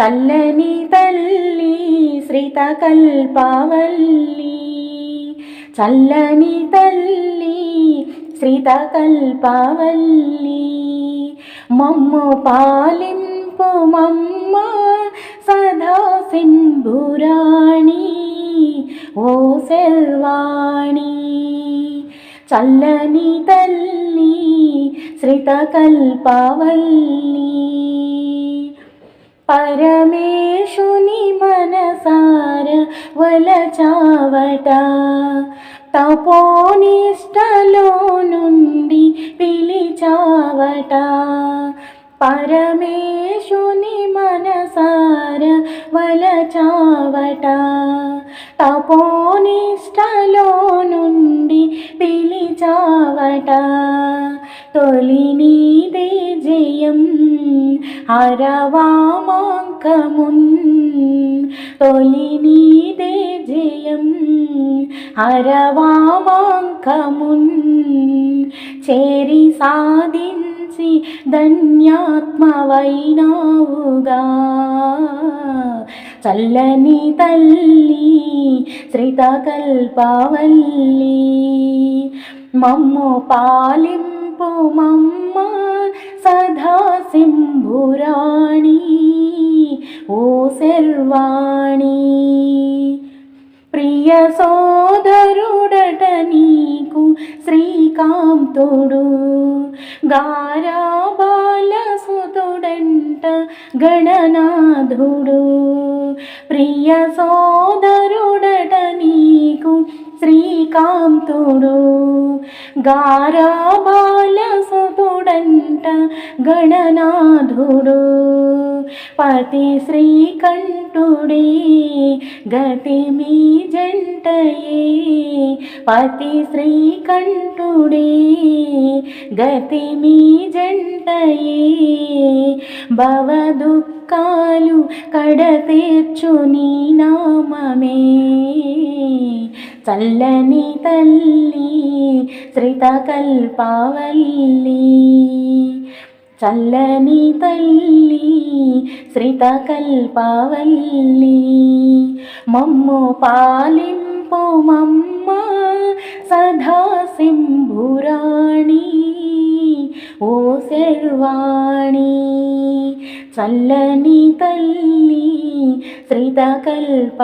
చల్లని తల్లి శ్రీతకల్పవల్లి. చల్లని తల్లి శ్రీతకల్పవల్లి. మమ్ము పాలింపు మమ్మ సదా సింధురాణి. ఓ శర్వాణి చల్లని తల్లి శ్రితకల్పవల్లి. పరమేశుని మనసార వలచావట. తపోనిష్టలో నుండి పిలిచావట. పరమేశుని మనసార వలచావట. తపోనిష్టలో నుండి పిలిచావట. తొలి నీదే జయం హరవామాంకమున్ తొలి నీదే జయం హరవామాంకమున్ చేరి సాధించి ధన్యాత్మవైనావుగా చల్లని తల్లి శ్రితకల్పవల్లి మమ్ము పాలింపు మమ్మ శంభురాణి ఓ శర్వాణి ప్రియ సోదరుడట నీకు శ్రీకాంతుడు గారా బాలసుతుడంట గణనాథుడు ప్రియ సోదరుడట నీకు శ్రీకాంతుడు గారా బాల సుతుడంట గణనాథుడు. పతి శ్రీకంఠుడే గతి మీ జంటయే. పతి శ్రీకంఠుడే గతి మీ జంటయే. భవ దుఃఖాలు కడతీర్చు నీ నామమే. చల్లని తల్లి శ్రితకల్పవల్లి చల్లని తల్లి శ్రితకల్పవల్లి మమ్ము పాలింపు మమ్మ సదా సింభురాణి ఓ శర్వాణి. చల్లని తల్లి శ్రితకల్పవల్లి